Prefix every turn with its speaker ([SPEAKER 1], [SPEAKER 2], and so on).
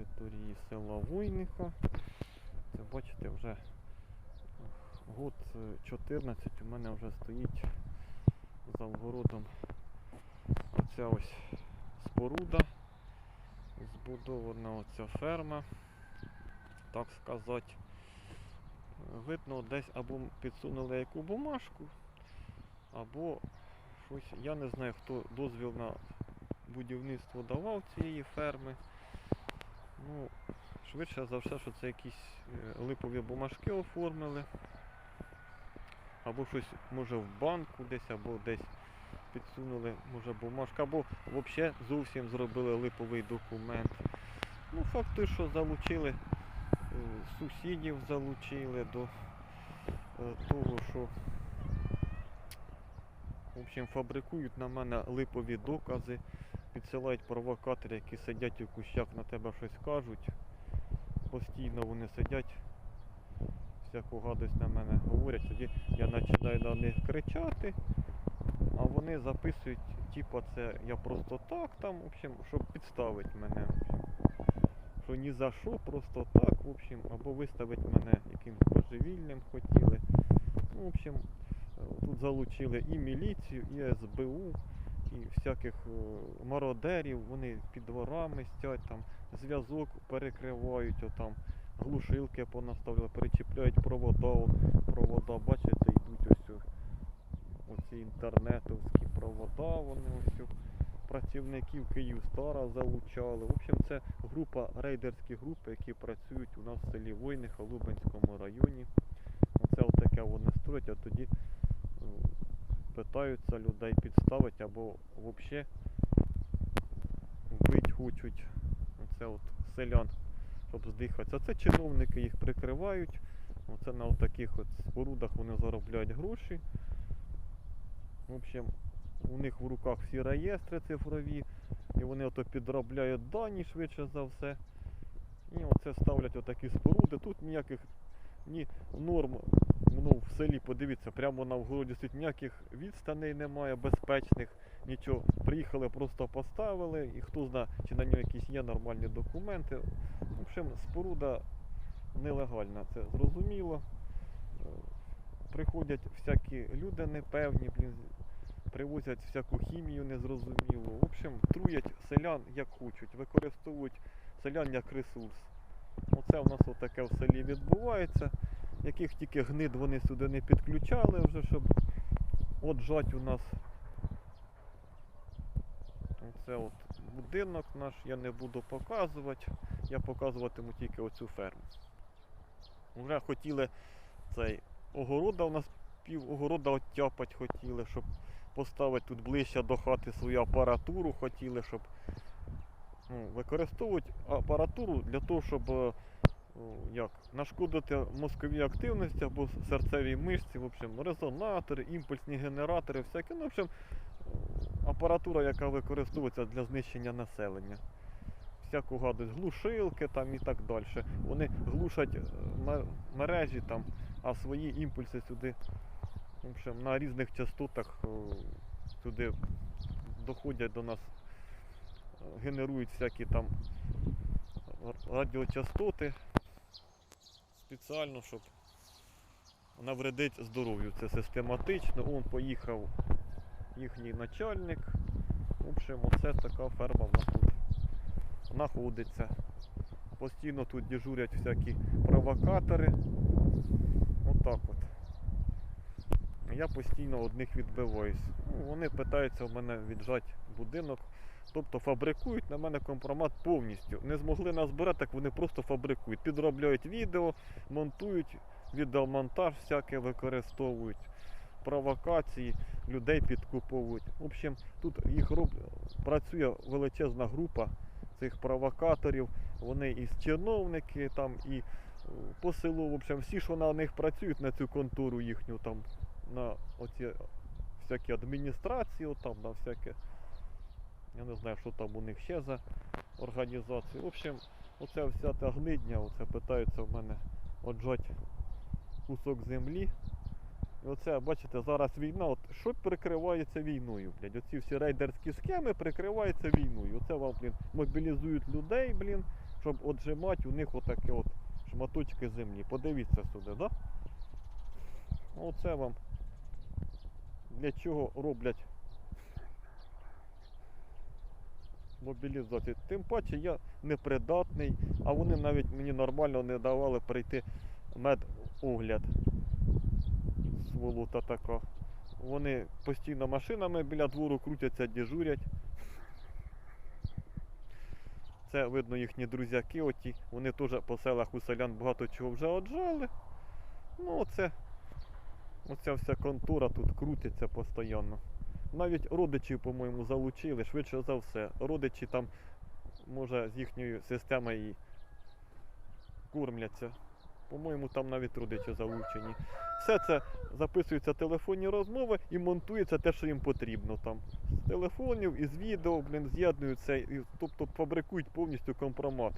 [SPEAKER 1] території села Войника. Це бачите, вже год е, 14 у мене вже стоїть за вгородом оця ось споруда. Збудована оця ферма, так сказати. Видно, десь або підсунули яку бумажку, або щось, я не знаю, хто дозвіл на будівництво давав цієї ферми. Ну, швидше за все, що це якісь е, липові бумажки оформили. Або щось може в банку десь, або десь підсунули, може бумажка, або взагалі зовсім зробили липовий документ. Ну, факт що залучили, е, сусідів залучили до е, того, що в общем, фабрикують на мене липові докази, підсилають провокатори, які сидять у кущах, на тебе щось кажуть. Постійно вони сидять, всяку гадость на мене говорять. Тоді я починаю на них кричати, а вони записують, типа це я просто так там, в общем, щоб підставити мене. Що ні за що, просто так, в общем, або виставити мене якимось божевільним хотіли. Ну, в общем, тут залучили і міліцію, і СБУ, і всяких е, мародерів, вони під дворами стять, там зв'язок перекривають, отам глушилки понаставляли, перечіпляють провода, провода, бачите, йдуть ось оці інтернетовські провода, вони ось о, працівників Київстара залучали. В общем, це група, рейдерські групи, які працюють у нас в селі Войниха, Лубенському районі. Оце отаке вони строять, а тоді питаються людей підставити або взагалі вбити хочуть. Оце от селян, щоб здихатися. Це чиновники їх прикривають. Оце на таких от спорудах вони заробляють гроші. В общем, у них в руках всі реєстри цифрові, і вони ото підробляють дані швидше за все. І оце ставлять отакі споруди. Тут ніяких ні норм ну, в селі, подивіться, прямо на вгороді стоїть ніяких відстаней немає, безпечних, нічого. Приїхали, просто поставили, і хто знає, чи на нього якісь є нормальні документи. В общем, споруда нелегальна, це зрозуміло. Е, Приходять всякі люди непевні, блін, привозять всяку хімію незрозумілу. В общем, труять селян як хочуть, використовують селян як ресурс. Оце у нас отаке в селі відбувається. Яких тільки гнид вони сюди не підключали вже, щоб от жать у нас. Оце от будинок наш, я не буду показувати. Я показуватиму тільки оцю ферму. Вже хотіли цей огорода у нас пів огорода оттяпать хотіли, щоб поставити тут ближче до хати свою апаратуру, хотіли, щоб ну, використовувати апаратуру для того, щоб е, як, нашкодити мозковій активності або серцевій мишці, в общем, резонатори, імпульсні генератори, всякі, ну, в общем, апаратура, яка використовується для знищення населення. Всяку гадость, глушилки там і так далі. Вони глушать е, мережі там, а свої імпульси сюди в общем, на різних частотах сюди доходять до нас, е, генерують всякі там радіочастоти спеціально, щоб навредити здоров'ю. Це систематично. Он поїхав їхній начальник. В общем, оце така ферма в нас тут знаходиться. Постійно тут дежурять всякі провокатори. Отак от. Я постійно одних відбиваюсь. Ну, вони питаються в мене віджати будинок. Тобто фабрикують на мене компромат повністю. Не змогли назбирати, так вони просто фабрикують. Підробляють відео, монтують, відеомонтаж всяке використовують, провокації, людей підкуповують. В общем, тут їх роб... працює величезна група цих провокаторів. Вони і чиновники, там, і е, по селу, в общем, всі, що на них працюють, на цю контору їхню, там, на оці всякі адміністрації, там, на всяке. Я не знаю, що там у них ще за організації. В общем, оця вся та гнидня, оце питаються в мене отжати кусок землі. І оце, бачите, зараз війна. От що прикривається війною, блядь? Оці всі рейдерські схеми прикриваються війною. Оце вам, блін, мобілізують людей, блін, щоб отжимати у них отакі от шматочки землі. Подивіться сюди, да? Оце вам для чого роблять мобілізацію. Тим паче я непридатний, а вони навіть мені нормально не давали прийти медогляд. Сволота така. Вони постійно машинами біля двору крутяться, дежурять. Це видно їхні друзяки, оті. Вони теж по селах у селян багато чого вже отжали. Ну, оце, оця вся контора тут крутиться постійно. Навіть родичів, по-моєму, залучили, швидше за все. Родичі там, може, з їхньої системи і кормляться. По-моєму, там навіть родичі залучені. Все це записуються телефонні розмови і монтується те, що їм потрібно там. З телефонів, із відео, блін, з'єднуються, тобто фабрикують повністю компромат.